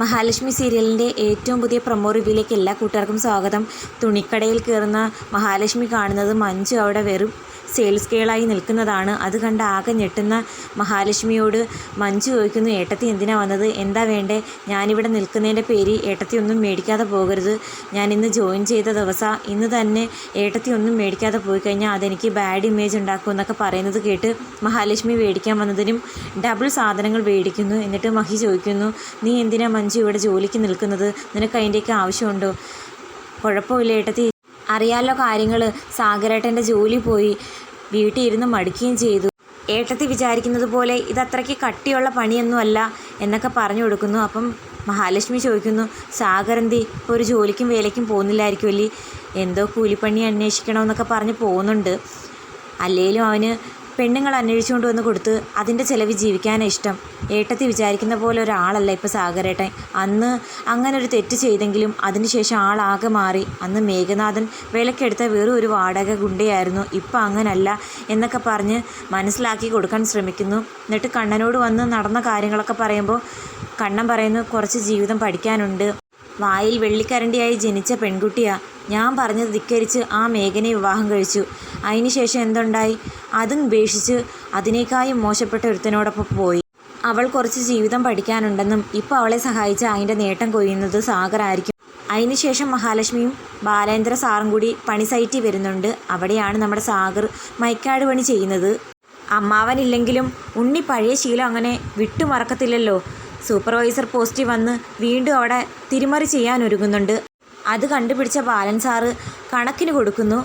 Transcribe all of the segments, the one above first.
മഹാലക്ഷ്മി സീരിയലിന്റെ ഏറ്റവും പുതിയ പ്രൊമോ റിവ്യൂയിലേക്ക് എല്ലാ കൂട്ടുകാർക്കും സ്വാഗതം. തുണിക്കടയിൽ കയറുന്ന മഹാലക്ഷ്മി കാണുന്നത് മഞ്ജു അവിടെ വെറും സെയിൽസ് ഗേളായി നിൽക്കുന്നതാണ്. അത് കണ്ട് ആകെ ഞെട്ടുന്ന മഹാലക്ഷ്മിയോട് മഞ്ജു ചോദിക്കുന്നു ഏട്ടത്തി എന്തിനാ വന്നത്? എന്താ വേണ്ടേ? ഞാനിവിടെ നിൽക്കുന്നതിന്റെ പേര് ഏട്ടത്തി ഒന്നും മേടിക്കാതെ പോകരുത്. ഞാൻ ഇന്ന് ജോയിൻ ചെയ്ത ദിവസം. ഇന്ന് തന്നെ ഏട്ടത്തി ഒന്നും മേടിക്കാതെ പോയി കഴിഞ്ഞാൽ അതെനിക്ക് ബാഡ് ഇമേജ് ഉണ്ടാക്കും എന്നൊക്കെ പറയുന്നത് കേട്ട് മഹാലക്ഷ്മി മേടിക്കാൻ വന്നതിനും ഡബിൾ സാധനങ്ങൾ മേടിക്കുന്നു. എന്നിട്ട് മഹി ചോദിക്കുന്നു നീ എന്തിനാ മഞ്ജു ഇവിടെ ജോലിക്ക് നിൽക്കുന്നത്? നിനക്ക് അതിന്റെയൊക്കെ ആവശ്യമുണ്ടോ? കുഴപ്പമില്ല ഏട്ടത്തി. അറിയാലോ കാര്യങ്ങൾ സാഗരേട്ടന്റെ ജോലി പോയി. വീട്ടിൽ ഇരുന്ന് മടുക്കുകയും ചെയ്തു. ഏട്ടത്തി വിചാരിക്കുന്നത് പോലെ ഇതത്രയ്ക്ക് കട്ടിയുള്ള പണിയൊന്നുമല്ല എന്നൊക്കെ പറഞ്ഞു കൊടുക്കുന്നു. അപ്പം മഹാലക്ഷ്മി ചോദിക്കുന്നു സാഗരന്തി ഇപ്പോൾ ഒരു ജോലിക്കും വേലയ്ക്കും പോകുന്നില്ലായിരിക്കുമല്ലേ എന്തോ കൂലിപ്പണി അന്വേഷിക്കണമെന്നൊക്കെ പറഞ്ഞ് പോകുന്നുണ്ട്. അല്ലെങ്കിലും അവന് പെണ്ണുങ്ങൾ അന്വേഷിച്ചുകൊണ്ട് വന്ന് കൊടുത്ത് അതിന്റെ ചിലവ് ജീവിക്കാനാണ് ഇഷ്ടം. ഏട്ടത്തി വിചാരിക്കുന്ന പോലെ ഒരാളല്ല ഇപ്പോൾ സാഗരേട്ടൻ അന്ന് അങ്ങനെ ഒരു തെറ്റ് ചെയ്തെങ്കിലും അതിനുശേഷം ആളാകെ മാറി. അന്ന് മേഘനാഥൻ വിലക്കെടുത്ത വെറും ഒരു വാടക ഗുണ്ടയായിരുന്നു. ഇപ്പം അങ്ങനല്ല എന്നൊക്കെ പറഞ്ഞ് മനസ്സിലാക്കി കൊടുക്കാൻ ശ്രമിക്കുന്നു. എന്നിട്ട് കണ്ണനോട് വന്ന് നടന്ന കാര്യങ്ങളൊക്കെ പറയുമ്പോൾ കണ്ണൻ പറയുന്നു കുറച്ച് ജീവിതം പഠിക്കാനുണ്ട്. വായിൽ വെള്ളിക്കരണ്ടിയായി ജനിച്ച പെൺകുട്ടിയാ. ഞാൻ പറഞ്ഞത് ധിക്കരിച്ച് ആ മേഘനെ വിവാഹം കഴിച്ചു. അതിനുശേഷം എന്തുണ്ടായി? അതും ഉപേക്ഷിച്ച് അതിനേക്കായും മോശപ്പെട്ട ഒരുത്തനോടൊപ്പം പോയി. അവൾ കുറച്ച് ജീവിതം പഠിക്കാനുണ്ടെന്നും ഇപ്പോൾ അവളെ സഹായിച്ച് അതിന്റെ നേട്ടം കൊയ്യുന്നത് സാഗറായിരിക്കും അതിനുശേഷം മഹാലക്ഷ്മിയും ബാലേന്ദ്ര സാറും കൂടി പണി സൈറ്റിൽ വരുന്നുണ്ട്. അവിടെയാണ് നമ്മുടെ സാഗർ മൈക്കാട് പണി ചെയ്യുന്നത്. അമ്മാവനില്ലെങ്കിലും ഉണ്ണി പഴയ ശീലം അങ്ങനെ വിട്ടുമറക്കത്തില്ലല്ലോ. സൂപ്പർവൈസർ പോസ്റ്റിൽ വന്ന് വീണ്ടും അവിടെ തിരിമറി ചെയ്യാൻ ഒരുങ്ങുന്നുണ്ട് അത് കണ്ടുപിടിച്ച ബാലൻ സാറ് കണക്കിന് കൊടുക്കുന്നു.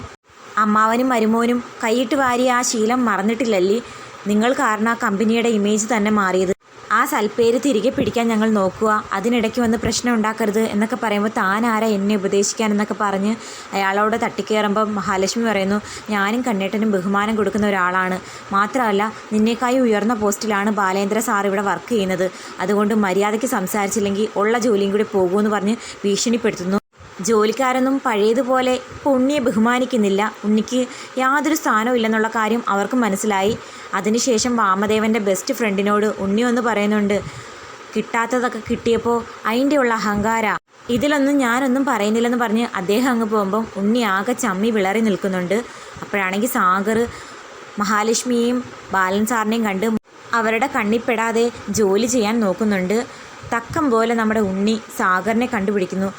അമ്മാവനും മരുമോനും കൈയിട്ട് വാരിയ ആ ശീലം മറന്നിട്ടില്ലല്ലേ. നിങ്ങൾ കാരണം ആ കമ്പനിയുടെ ഇമേജ് തന്നെ മാറിയത്. ആ സൽപ്പേര് തിരികെ പിടിക്കാൻ ഞങ്ങൾ നോക്കുക. അതിനിടയ്ക്ക് വന്ന് പ്രശ്നം ഉണ്ടാക്കരുത് എന്നൊക്കെ പറയുമ്പോൾ താൻ ആരാ എന്നെ ഉപദേശിക്കാൻ എന്നൊക്കെ പറഞ്ഞ് അയാളോട് തട്ടിക്കയറുമ്പോൾ മഹാലക്ഷ്മി പറയുന്നു ഞാനും കണ്ണേട്ടനും ബഹുമാനം കൊടുക്കുന്ന ഒരാളാണ്. മാത്രമല്ല നിന്നേക്കായി ഉയർന്ന പോസ്റ്റിലാണ് ബാലേന്ദ്ര സാർ ഇവിടെ വർക്ക് ചെയ്യുന്നത്. അതുകൊണ്ട് മര്യാദയ്ക്ക് സംസാരിച്ചില്ലെങ്കിൽ ഉള്ള ജോലിയും കൂടി പോകുമെന്ന് പറഞ്ഞ് ഭീഷണിപ്പെടുത്തുന്നു. ജോലിക്കാരൊന്നും പഴയതുപോലെ ഉണ്ണിയെ ബഹുമാനിക്കുന്നില്ല. ഉണ്ണിക്ക് യാതൊരു സ്ഥാനവും ഇല്ലെന്നുള്ള കാര്യം അവർക്ക് മനസ്സിലായി. അതിനുശേഷം വാമദേവന്റെ ബെസ്റ്റ് ഫ്രണ്ടിനോട് ഉണ്ണി ഒന്ന് പറയുന്നുണ്ട് കിട്ടാത്തതൊക്കെ കിട്ടിയപ്പോൾ അതിന്റെ ഉള്ള അഹങ്കാര. ഇതിലൊന്നും ഞാനൊന്നും പറയുന്നില്ലെന്ന് പറഞ്ഞ് അദ്ദേഹം അങ്ങ് പോകുമ്പം ഉണ്ണി ആകെ ചമ്മി വിളറി നിൽക്കുന്നുണ്ട്. അപ്പോഴാണെങ്കിൽ സാഗർ മഹാലക്ഷ്മിയെയും ബാലൻ സാറിനെയും കണ്ട് അവരുടെ കണ്ണിപ്പെടാതെ ജോലി ചെയ്യാൻ നോക്കുന്നുണ്ട്. തക്കം പോലെ നമ്മുടെ ഉണ്ണി സാഗറിനെ കണ്ടുപിടിക്കുന്നു.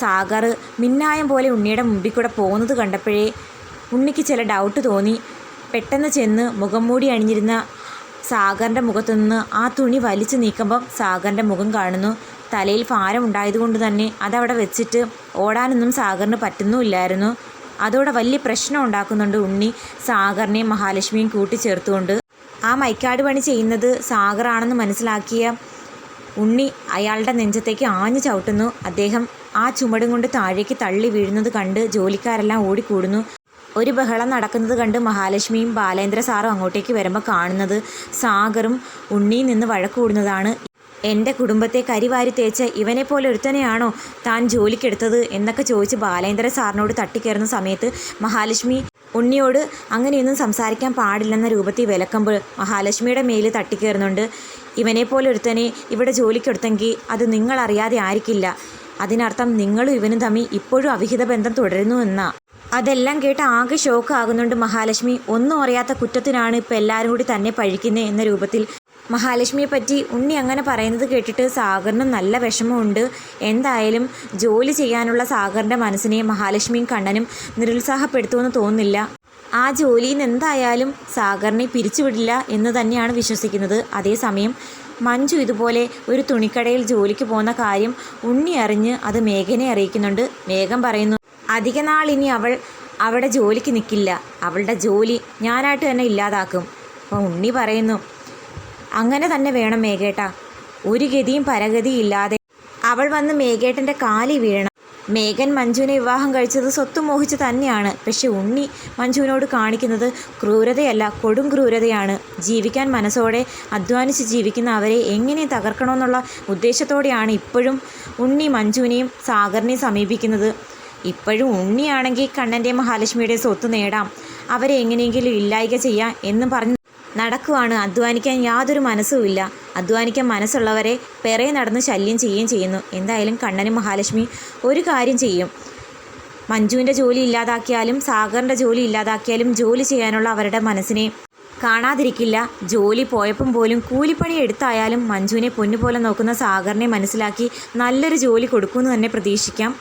സാഗർ മിന്നായം പോലെ ഉണ്ണിയുടെ മുമ്പിൽ കൂടെ പോകുന്നത് കണ്ടപ്പോഴേ ഉണ്ണിക്ക് ചില ഡൗട്ട് തോന്നി. പെട്ടെന്ന് ചെന്ന് മുഖം മൂടി അണിഞ്ഞിരുന്ന സാഗറിന്റെ മുഖത്തു നിന്ന് ആ തുണി വലിച്ചു നീക്കുമ്പം സാഗറിന്റെ മുഖം കാണുന്നു. തലയിൽ ഭാരം ഉണ്ടായതുകൊണ്ട് തന്നെ അതവിടെ വെച്ചിട്ട് ഓടാനൊന്നും സാഗറിന് പറ്റുന്നുമില്ലായിരുന്നു. അതോടെ വലിയ പ്രശ്നം ഉണ്ടാക്കുന്നുണ്ട് ഉണ്ണി. സാഗറിനെയും മഹാലക്ഷ്മിയും കൂട്ടിച്ചേർത്തുകൊണ്ട്. ആ മൈക്കാട് പണി ചെയ്യുന്നത് സാഗറാണെന്ന് മനസ്സിലാക്കിയ ഉണ്ണി അയാളുടെ നെഞ്ചത്തേക്ക് ആഞ്ഞു ചവിട്ടുന്നു. അദ്ദേഹം ആ ചുമടും കൊണ്ട് താഴേക്ക് തള്ളി വീഴുന്നത് കണ്ട് ജോലിക്കാരെല്ലാം ഓടിക്കൂടുന്നു. ഒരു ബഹളം നടക്കുന്നത് കണ്ട് മഹാലക്ഷ്മിയും ബാലേന്ദ്ര സാറും അങ്ങോട്ടേക്ക് വരുമ്പോൾ കാണുന്നത് സാഗറും ഉണ്ണിയിൽ നിന്ന് വഴക്കൂടുന്നതാണ്. എന്റെ കുടുംബത്തെ കരിവാരി തേച്ച് ഇവനെപ്പോലെ പോലെ ഒരുത്തനെയാണോ താൻ ജോലിക്കെടുത്തത്? എന്നൊക്കെ ചോദിച്ച് ബാലേന്ദ്ര സാറിനോട് തട്ടിക്കയറുന്ന സമയത്ത് മഹാലക്ഷ്മി ഉണ്ണിയോട് അങ്ങനെയൊന്നും സംസാരിക്കാൻ പാടില്ലെന്ന രൂപത്തിൽ വിലക്കുമ്പോൾ മഹാലക്ഷ്മിയുടെ മേൽ തട്ടിക്കയറുന്നുണ്ട് ഇവനെ പോലെ ഒരുത്തനെ ഇവിടെ ജോലിക്കെടുത്തെങ്കിൽ അത് നിങ്ങളറിയാതെ ആയിരിക്കില്ല. അതിനർത്ഥം നിങ്ങളും ഇവനും തമ്മിൽ ഇപ്പോഴും അവിഹിത ബന്ധം തുടരുന്നു എന്നാ. അതെല്ലാം കേട്ട് ആകെ ഷോക്ക് ആകുന്നുണ്ട് മഹാലക്ഷ്മി. ഒന്നും അറിയാത്ത കുറ്റത്തിനാണ് ഇപ്പം എല്ലാവരും കൂടി തന്നെ പഴിക്കുന്നത് എന്ന രൂപത്തിൽ മഹാലക്ഷ്മിയെ പറ്റി ഉണ്ണി അങ്ങനെ പറയുന്നത് കേട്ടിട്ട് സാഗറിന് നല്ല വിഷമമുണ്ട്. എന്തായാലും ജോലി ചെയ്യാനുള്ള സാഗറിന്റെ മനസ്സിനെ മഹാലക്ഷ്മിയും കണ്ണനും നിരുത്സാഹപ്പെടുത്തുമെന്ന് തോന്നുന്നില്ല. ആ ജോലിയിൽ നിന്ന് എന്തായാലും സാഗറിനെ പിരിച്ചുവിടില്ല എന്ന് തന്നെയാണ് വിശ്വസിക്കുന്നത്. അതേസമയം മഞ്ജു ഇതുപോലെ ഒരു തുണിക്കടയിൽ ജോലിക്ക് പോകുന്ന കാര്യം ഉണ്ണി അറിഞ്ഞ് അത് മേഘനെ അറിയിക്കുന്നുണ്ട്. മേഘം പറയുന്നു അധിക നാൾ ഇനി അവൾ അവിടെ ജോലിക്ക് നിൽക്കില്ല അവളുടെ ജോലി ഞാനായിട്ട് തന്നെ ഇല്ലാതാക്കും. അപ്പോൾ ഉണ്ണി പറയുന്നു അങ്ങനെ തന്നെ വേണം മേഘേട്ട. ഒരു ഗതിയും പരഗതിയും ഇല്ലാതെ അവൾ വന്ന് മേഘേട്ടന്റെ കാലി വീഴണം. മേഘൻ മഞ്ജുവിനെ വിവാഹം കഴിച്ചത് സ്വത്ത് മോഹിച്ച് തന്നെയാണ്. പക്ഷെ ഉണ്ണി മഞ്ജുവിനോട് കാണിക്കുന്നത് ക്രൂരതയല്ല കൊടും ക്രൂരതയാണ്. ജീവിക്കാൻ മനസ്സോടെ അധ്വാനിച്ച് ജീവിക്കുന്ന അവരെ എങ്ങനെ തകർക്കണമെന്നുള്ള ഉദ്ദേശത്തോടെയാണ് ഇപ്പോഴും ഉണ്ണി മഞ്ജുവിനെയും സാഗറിനെയും സമീപിക്കുന്നത്. ഇപ്പോഴും ഉണ്ണിയാണെങ്കിൽ കണ്ണന്റെ മഹാലക്ഷ്മിയുടെ സ്വത്ത് നേടാം. അവരെ എങ്ങനെയെങ്കിലും ഇല്ലായ്ക ചെയ്യാം എന്ന് പറഞ്ഞ് നടക്കുവാണ്. അധ്വാനിക്കാൻ യാതൊരു മനസ്സുമില്ല അധ്വാനിക്കാൻ മനസ്സുള്ളവരെ പെറേ നടന്ന് ശല്യം ചെയ്യുകയും ചെയ്യുന്നു. എന്തായാലും കണ്ണനും മഹാലക്ഷ്മി ഒരു കാര്യം ചെയ്യും. മഞ്ജുവിന്റെ ജോലി ഇല്ലാതാക്കിയാലും സാഗറിന്റെ ജോലി ഇല്ലാതാക്കിയാലും ജോലി ചെയ്യാനുള്ള അവരുടെ മനസ്സിനെ കാണാതിരിക്കില്ല. ജോലി പോയപ്പം പോലും കൂലിപ്പണി എടുത്തായാലും മഞ്ജുവിനെ പൊന്നുപോലെ നോക്കുന്ന സാഗറിനെ മനസ്സിലാക്കി നല്ലൊരു ജോലി കൊടുക്കുമെന്ന് തന്നെ പ്രതീക്ഷിക്കാം.